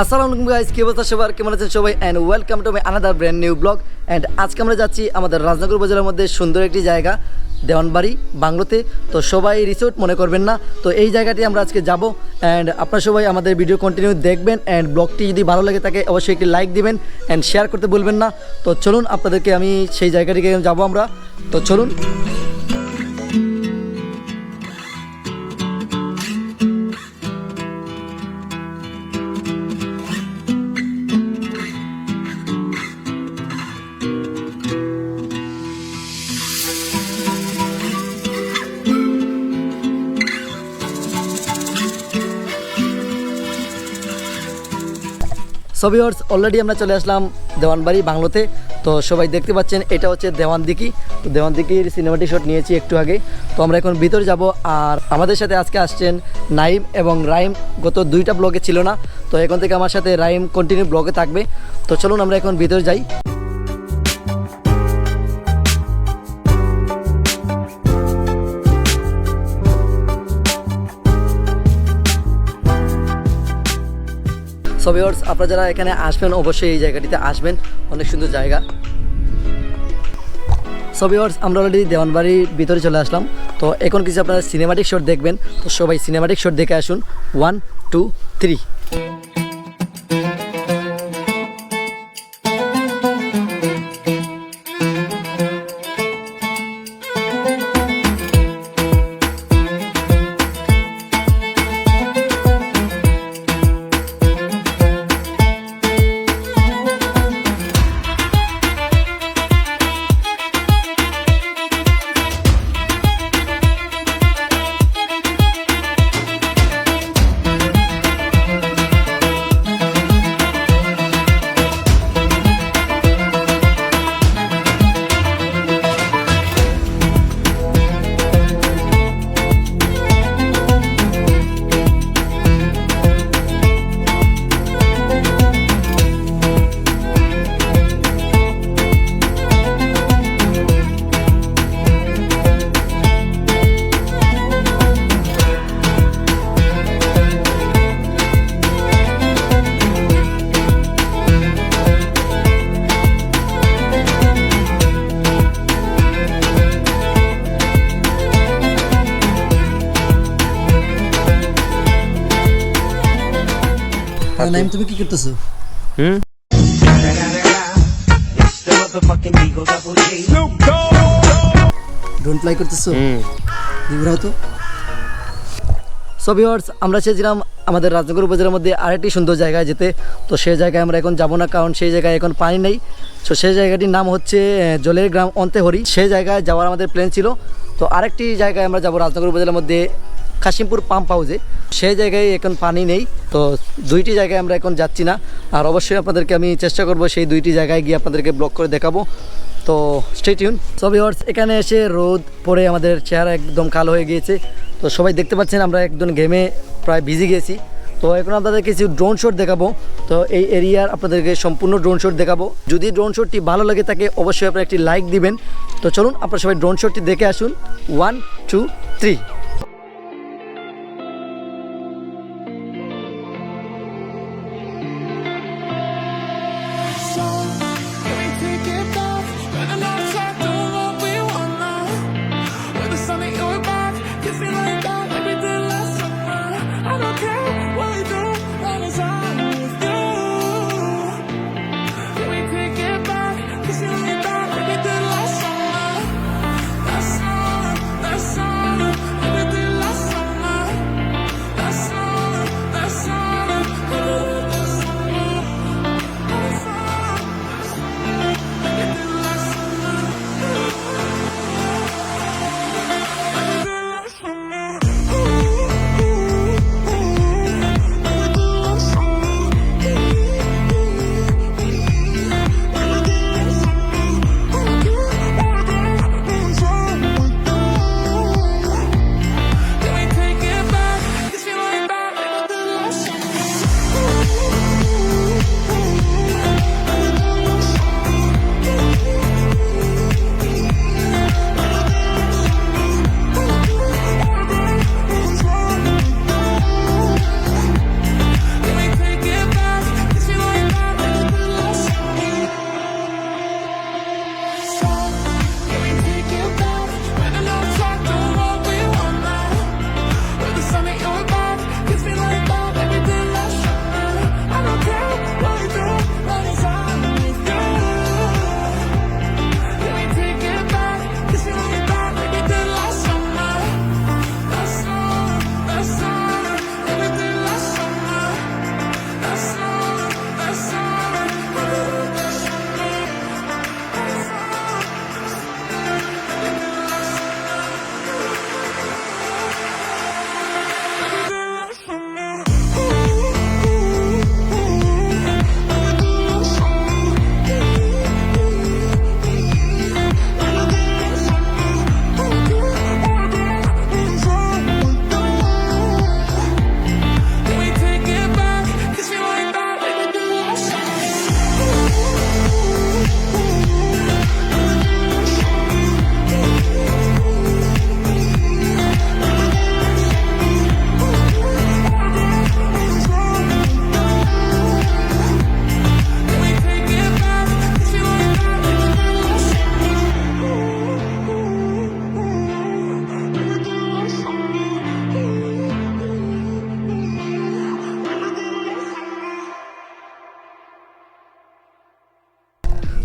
আসসালামু আলাইকুম গাইস কি অবস্থা সবার? কেমন আছেন সবাই? And welcome to my another brand new blog and আজকে আমরা যাচ্ছি আমাদের রাজনগর উপজেলার মধ্যে সুন্দর একটি জায়গা, দেওয়ানবাড়ি, বাংলোতে। তো সবাই রিসোর্ট মনে করবেন না। তো এই জায়গাটি আমরা আজকে যাব। অ্যান্ড আপনারা সবাই আমাদের ভিডিও কন্টিনিউ দেখবেন। অ্যান্ড ব্লগটি যদি ভালো লাগে থাকে, অবশ্যই একটি লাইক দিবেন। অ্যান্ড শেয়ার করতে বলবেন না। তো চলুন আপনাদেরকে আমি সেই জায়গাটিকে যাব আমরা। তো চলুন। সবিওর্স অলরেডি আমরা চলে আসলাম দেওয়ানবাড়ি বাংলোতে। তো সবাই দেখতে পাচ্ছেন, এটা হচ্ছে দেওয়ান দেওয়ানদিকি তো দেওয়ানদিকির সিনেমাটি শট নিয়েছি একটু আগে। তো আমরা এখন ভিতরে যাব আর আমাদের সাথে আজকে আসছেন নাইম এবং রাইম। গত দুইটা ব্লগে ছিল না, তো এখন থেকে আমার সাথে রাইম কন্টিনিউ ব্লগে থাকবে। তো চলুন আমরা এখন ভিতরে যাই। সবিওর্স আপনারা যারা এখানে আসবেন, অবশ্যই এই জায়গাটিতে আসবেন। অনেক সুন্দর জায়গা। সবিওর্স আমরা অলরেডি দেওয়ানবাড়ির ভিতরে চলে আসলাম। তো এখন কিছু আপনারা সিনেমাটিক শট দেখবেন। তো সবাই সিনেমাটিক শট দেখে আসুন। ওয়ান টু থ্রি নাইম তুমি কি করতেছো? হুম? ডোন্ট প্লাই করতেছো? তো? সো ভিউয়ার্স আমরা চেয়েছিলাম আমাদের রাজনগর উপজেলার মধ্যে আরেকটি সুন্দর জায়গায় যেতে। তো সেই জায়গায় আমরা এখন যাব না কারণ সেই জায়গায় এখন পানি নেই। তো সেই জায়গাটির নাম হচ্ছে জলের গ্রাম অন্তেহরি। সেই জায়গায় যাওয়ার আমাদের প্ল্যান ছিল। তো আরেকটি জায়গায় আমরা যাব রাজনগর উপজেলার মধ্যে। কাশিমপুর পাম্প হাউসে সেই জায়গায় এখন পানি নেই, তো দুইটি জায়গায় আমরা এখন যাচ্ছি না। আর অবশ্যই আপনাদেরকে আমি চেষ্টা করব সেই দুইটি জায়গায় গিয়ে আপনাদেরকে ব্লক করে দেখাবো। তো স্টেটিউন সো ভিউয়ার্স এখানে এসে রোদ পড়ে, আমাদের চেহারা একদম কালো হয়ে গিয়েছে। তো সবাই দেখতে পাচ্ছেন, আমরা একদম গেমে প্রায় ভিজে গেছি তো এখন আপনাদের কিছু ড্রোন শট দেখাবো। তো এই এরিয়ার আপনাদেরকে সম্পূর্ণ ড্রোন শট দেখাবো। যদি ড্রোন শটটি ভালো লাগে থাকে, অবশ্যই আপনারা একটি লাইক দিবেন। তো চলুন, আপনারা সবাই ড্রোন শটটি দেখে আসুন। One two three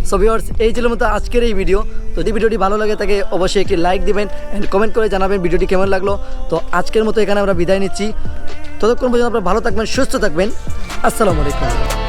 so viewers এই ছিল মতো আজকের এই ভিডিও যদি ভিডিওটি ভালো লাগে, তাকে অবশ্যই একটি লাইক দিবেন অ্যান্ড কমেন্ট করে জানাবেন ভিডিওটি কেমন লাগল। তো আজকের মতো এখানে আমরা বিদায় নিচ্ছি। ততক্ষণ পর্যন্ত আপনারা ভালো থাকবেন, সুস্থ থাকবেন। আসসালামু আলাইকুম।